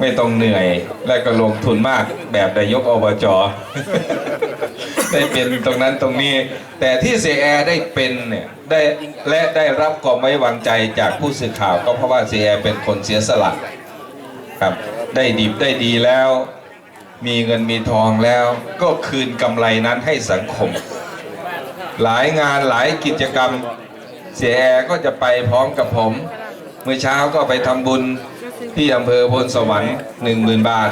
ไม่ต้องเหนื่อย และก็ลงทุนมากแบบนายกอบจได้เป็นตรงนั้นตรงนี้ แต่ที่เสียแอได้เป็นเนี่ยได้และได้รับความไว้วางใจจากผู้สื่อข่าว ก็เพราะว่าเสียแอเป็นคนเสียสละครับได้ดีได้ดีแล้ว มีเงินมีทองแล้ว ก็คืนกำไรนั้นให้สังคม หลายงานหลายกิจกรรมเสียแอก็จะไปพร้อมกับผม เมื่อเช้าก็ไปทำบุญ ที่อำเภอพลสวรรค์หนึ่งหมื่นบาท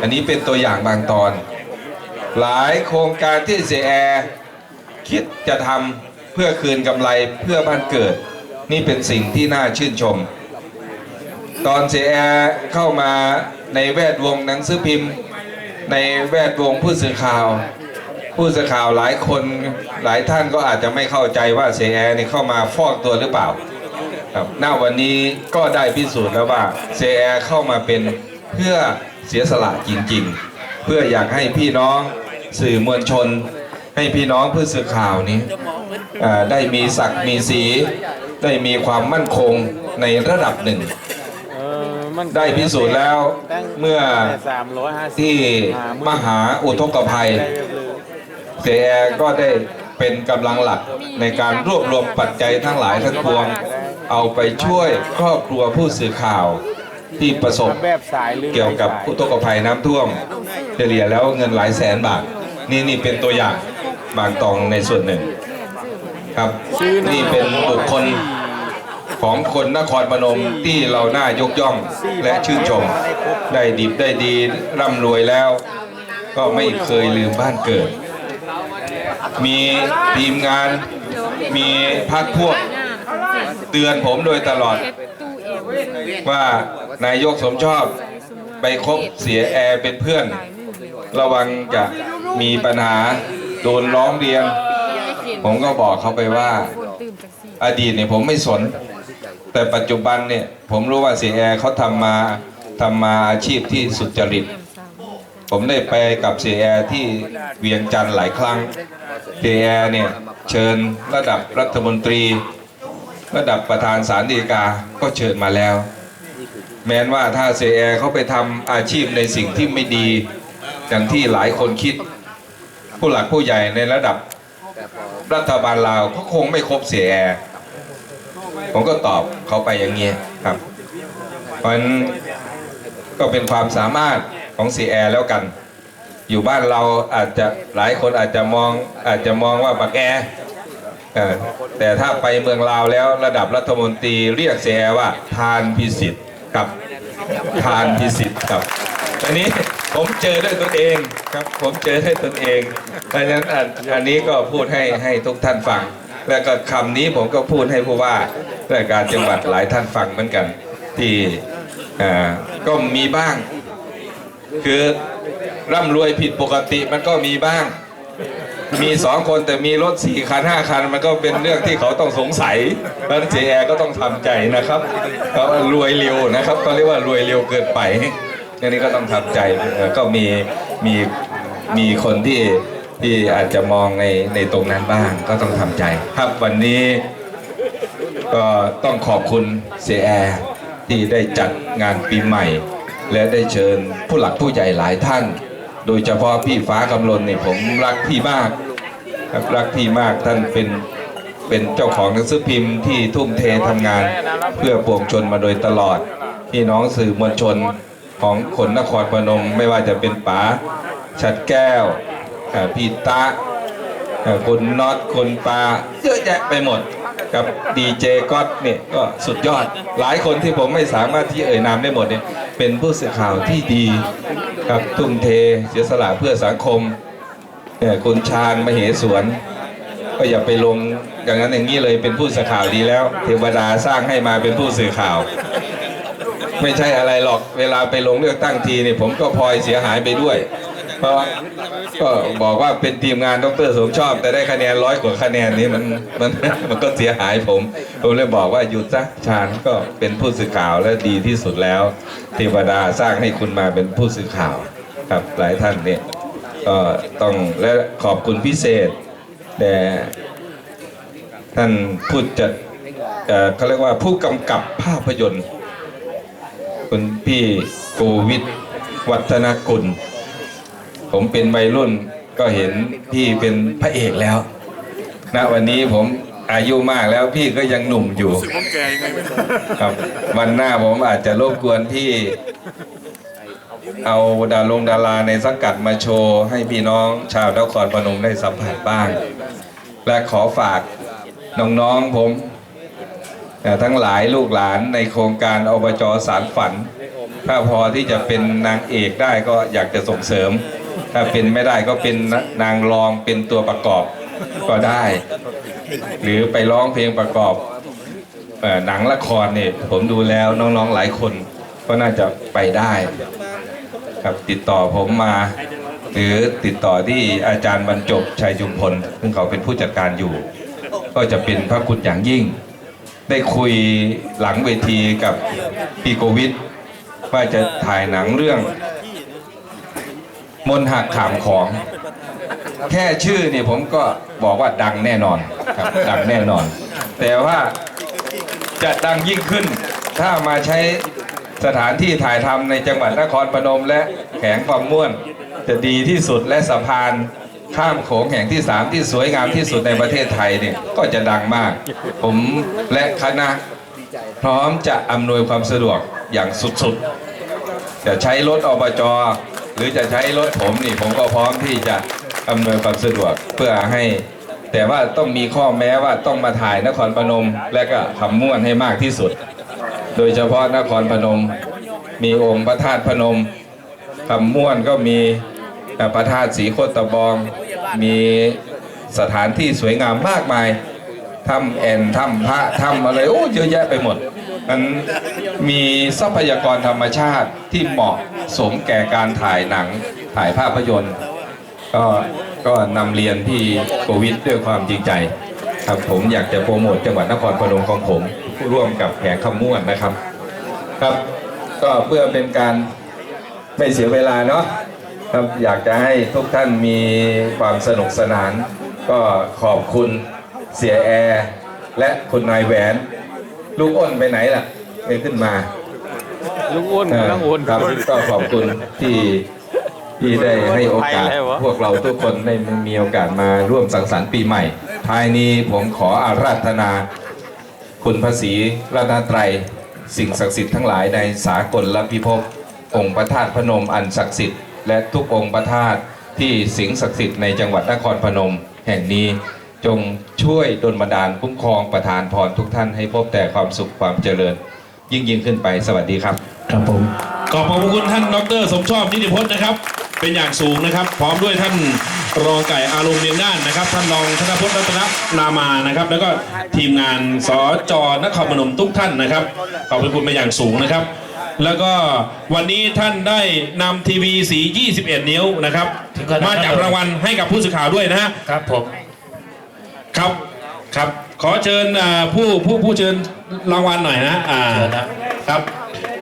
อันนี้เป็นตัวอย่างบางตอน หลายโครงการที่เสียแอร์คิดจะทำเพื่อคืนกำไรเพื่อบ้านเกิด นี่เป็นสิ่งที่น่าชื่นชม ตอนเสียแอร์เข้ามาในแวดวงหนังสือพิมพ์ ในแวดวงผู้สื่อข่าว ผู้สื่อข่าวหลายคนหลายท่านก็อาจจะไม่เข้าใจว่าเสียแอร์นี่เข้ามาฟอกตัวหรือเปล่า ครับณวันนี้ก็ได้พิสูจน์แล้วว่าเสียแอร์เข้ามาเป็นเพื่อเสียสละจริงๆ เพื่ออยากให้พี่น้องสื่อมวลชน ให้พี่น้องผู้สื่อข่าวนี้อ่าได้มีศักดิ์มีสีได้มีความมั่นคงในระดับหนึ่งเออมันได้พิสูจน์แล้วเมื่อสามร้อยห้าสิบที่มหาอุทกภัยได้เรียบร้อยเสียแอร์ก็ได้เป็นกำลังหลักในการรวบรวมปัจจัยทั้งหลายทั้งปวง เอาไปช่วยครอบครัวผู้สื่อข่าวที่ประสบแบบสายหรือเกี่ยวกับไม่สาอุทกภัยน้ำท่วมเฉลี่ยแล้วเงินหลายแสนบาท นี่นี่เป็นตัวอย่างบางตองในส่วนหนึ่งครับนี่เป็นบุคคลของคนนครพนมที่เราน่ายกย่องและชื่นชม ได้ดิบได้ดีร่ำรวยแล้ว ก็ไม่เคยลืมบ้านเกิด มีทีมงานมีพักพวก เตือนผมโดยตลอด ว่านายกสมชอบไปคบเสียแอร์เป็นเพื่อน ระวังจะมีปัญหาโดนร้องเรียน ผมก็บอกเขาไปว่า อดีตเนี่ยผมไม่สน แต่ปัจจุบันเนี่ยผมรู้ว่าเสียแอร์เขาทำมาทำมาอาชีพที่สุจริต ผมได้ไปกับเสียแอร์ที่เวียงจันทร์หลายครั้งเสียแอร์เนี่ยเชิญระดับรัฐมนตรี ระดับประธานศาลฎีกาก็เชิญมาแล้ว แม้นว่าถ้าเสียแอร์เขาไปทำอาชีพในสิ่งที่ไม่ดีอย่างที่หลายคนคิด ผู้หลักผู้ใหญ่ในระดับรัฐบาลลาวเขาคงไม่ครบเสียแอร์ผมก็ตอบเขาไปอย่างเงี้ยครับเพราะนั้นก็เป็นความสามารถของเสียแอร์แล้วกัน อยู่บ้านเราอาจจะหลายคนอาจจะมองอาจจะมองว่าบักแอร์เออ แต่ถ้าไปเมืองลาวแล้วระดับรัฐมนตรีเรียกเสียแอร์ว่าทานพิสิทธิ์กับทานพิสิทธิ์ครับอันนี้ผมเจอด้วยตนเองครับ ผมเจอด้วยตนเองเพราะฉะนั้นอันนี้ก็พูดให้ให้ทุกท่านฟัง แล้วก็คำนี้ผมก็พูดให้ผู้ว่าราชการจังหวัดหลายท่านฟังเหมือนกัน ที่ก็มีบ้าง คือร่ำรวยผิดปกติมันก็มีบ้าง มีสองคนแต่มีรถสี่คันห้าคัน มันก็เป็นเรื่องที่เขาต้องสงสัยเพราะฉะนั้นเจแอก็ต้องทำใจนะครับเพรารวยเร็วนะครับก็เรียกว่ารวยเร็วเกินไปอันนี้ก็ต้องทำใจก็มีมีมีคนที่ที่อาจจะมองในในตรงนั้นบ้างก็ต้องทำใจ ครับวันนี้ก็ต้องขอบคุณเสียแอร์ที่ได้จัดงานปีใหม่ และได้เชิญผู้หลักผู้ใหญ่หลายท่าน โดยเฉพาะพี่ฟ้ากำลนเนี่ยผมรักพี่มากครับรักพี่มากท่านเป็นเป็นเจ้าของหนังสือพิมพ์ที่ทุ่มเททำงาน เพื่อปวงชนมาโดยตลอด พี่น้องสื่อมวลชนของคนนครพนมไม่ว่าจะเป็นป๋าชัดแก้วพี่ตะคุณน็อตคุณปาเยอะแยะไปหมดกับดีเจก๊อตเนี่ยก็สุดยอดหลายคนที่ผมไม่สามารถที่เอ่ยนามได้หมดเนี่ยเป็นผู้สื่อข่าวที่ดี ครับทุ่มเทเสียสละเพื่อสังคมเนี่ยคุณชาญมเหสวน ก็อย่าไปลงอย่างนั้นอย่างนี้เลยเป็นผู้สื่อข่าวดีแล้ว เทวดาสร้างให้มาเป็นผู้สื่อข่าว ไม่ใช่อะไรหรอกเวลาไปลงเลือกตั้งทีเนี่ยผมก็พลอยเสียหายไปด้วย เพราะก็บอกว่าเป็นทีมงานดรสมชอบ แต่ได้คะแนนร้อยกว่าคะแนนนี้มันมันมันก็เสียหายผม ผมเลยบอกว่าหยุดซะชาญก็เป็นผู้สื่อข่าวและดีที่สุดแล้วเทวดาสร้างให้คุณมาเป็นผู้สื่อข่าวครับหลายท่านเนี่ยก็ต้องและขอบคุณพิเศษแต่ท่านผู้จัดเอ่อเขาเรียกว่าผู้กำกับภาพยนตร์คุณพี่โกวิทวัฒนกุล ผมเป็นวัยรุ่นก็เห็นพี่เป็นพระเอกแล้วณวันนี้ผมอายุมากแล้วพี่ก็ยังหนุ่มอยู่ครับ วันหน้าผมอาจจะรบกวนพี่เอาดารงดาราในสังกัดมาโชว์ให้พี่น้องชาวนครพนมได้สัมผัสบ้าง และขอฝากน้องๆผมเอ่อทั้งหลายลูกหลานในโครงการอบจสารฝัน ถ้าพอที่จะเป็นนางเอกได้ก็อยากจะส่งเสริม ถ้าเป็นไม่ได้ก็เป็นนางรองเป็นตัวประกอบก็ได้ หรือไปร้องเพลงประกอบอหนังละครเนี่ยผมดูแล้วน้องๆหลายคนก็น่าจะไปได้ครับติดต่อผมมา หรือติดต่อที่อาจารย์บรรจบชัยจุมพลซึ่งเขาเป็นผู้จัดการอยู่ ก็จะเป็นพระคุณอย่างยิ่ง ได้คุยหลังเวทีกับปีโกวิทว่าจะถ่ายหนังเรื่อง มนต์หักขามของ แค่ชื่อนี่ผมก็บอกว่าดังแน่นอนครับดังแน่นอน แต่ว่าจะดังยิ่งขึ้น ถ้ามาใช้สถานที่ถ่ายทำในจังหวัดนครพนมและแขวงความม่วน จะดีที่สุดและสะพานข้ามโขงแห่งที่สามที่สวยงามที่สุดในประเทศไทยเนี่ยก็จะดังมาก ผมและคณะพร้อมจะอำนวยความสะดวกอย่างสุดๆ จะใช้รถอบจ หรือจะใช้รถผมนี่ผมก็พร้อมที่จะอำนวยความสะดวกเพื่อให้ แต่ว่าต้องมีข้อแม้ว่าต้องมาถ่ายนครพนม และก็คำม่วนให้มากที่สุด โดยเฉพาะนครพนม มีองค์พระธาตุพนมคำม่วนก็มีพระธาตุสีโคตรบอง มีสถานที่สวยงามมากมายถ้ำแอนถ้ำพระถ้ำอะไรโอ้เยอะแยะไปหมด มันมีทรัพยากรธรรมชาติที่เหมาะสมแก่การถ่ายหนังถ่ายภาพยนตร์ ก็ก็นำเรียนพี่โควิดด้วยความจริงใจ ครับผมอยากจะโปรโมทจังหวัดนครพนมของผมร่วมกับแผงขม่วนนะครับ ครับก็เพื่อเป็นการไม่เสียเวลาเนาะครับอยากจะให้ทุกท่านมีความสนุกสนาน ก็ขอบคุณเสียแอร์และคุณนายแหวน ลูกอ้นไปไหนล่ะไม่ขึ้นมา ลุงอ้วนเออกำลังอ้วนครับก็ขอบคุณที่ที่ได้ให้โอกาสไปแล้วเหรอพวกเราทุกคนได้มีโอกาสมาร่วมสังสรรค์ปีใหม่ ภายนี้ผมขออาราธนา คุณพระศรีรัตนตรัย สิ่งศักดิ์สิทธิ์ทั้งหลายในสากลและพิภพองค์พระธาตุพนมอันศักดิ์สิทธิ์และทุกองค์พระธาตุที่สิงศักดิ์สิทธิ์ในจังหวัดนครพนมแห่งนี้ จงช่วยดลบันดาลคุ้มครองประทานพรทุกท่านให้พบแต่ความสุขความเจริญ ยิ่งยิ่งขึ้นไปสวัสดีครับ ครับผมขอบพระคุณท่านดร สมชอบนิติพจน์นะครับ เป็นอย่างสูงนะครับ พร้อมด้วยท่านรองไก่อารมณ์เรียงด้านนะครับ ท่านรองธนพจน์รัตนนามานะครับ แล้วก็ทีมงานสจนครพนมทุกท่านนะครับขอบพระคุณเป็นอย่างสูงนะครับ แล้วก็วันนี้ท่านได้นำทีวีสี 21 นิ้วนะครับมาจับรางวัลให้กับผู้สื่อข่าวด้วยนะฮะ ครับผม ครับครับ ขอเชิญอ่าผู้ผู้ผู้เชิญรางวัลหน่อยนะอ่าเชิญนะครับ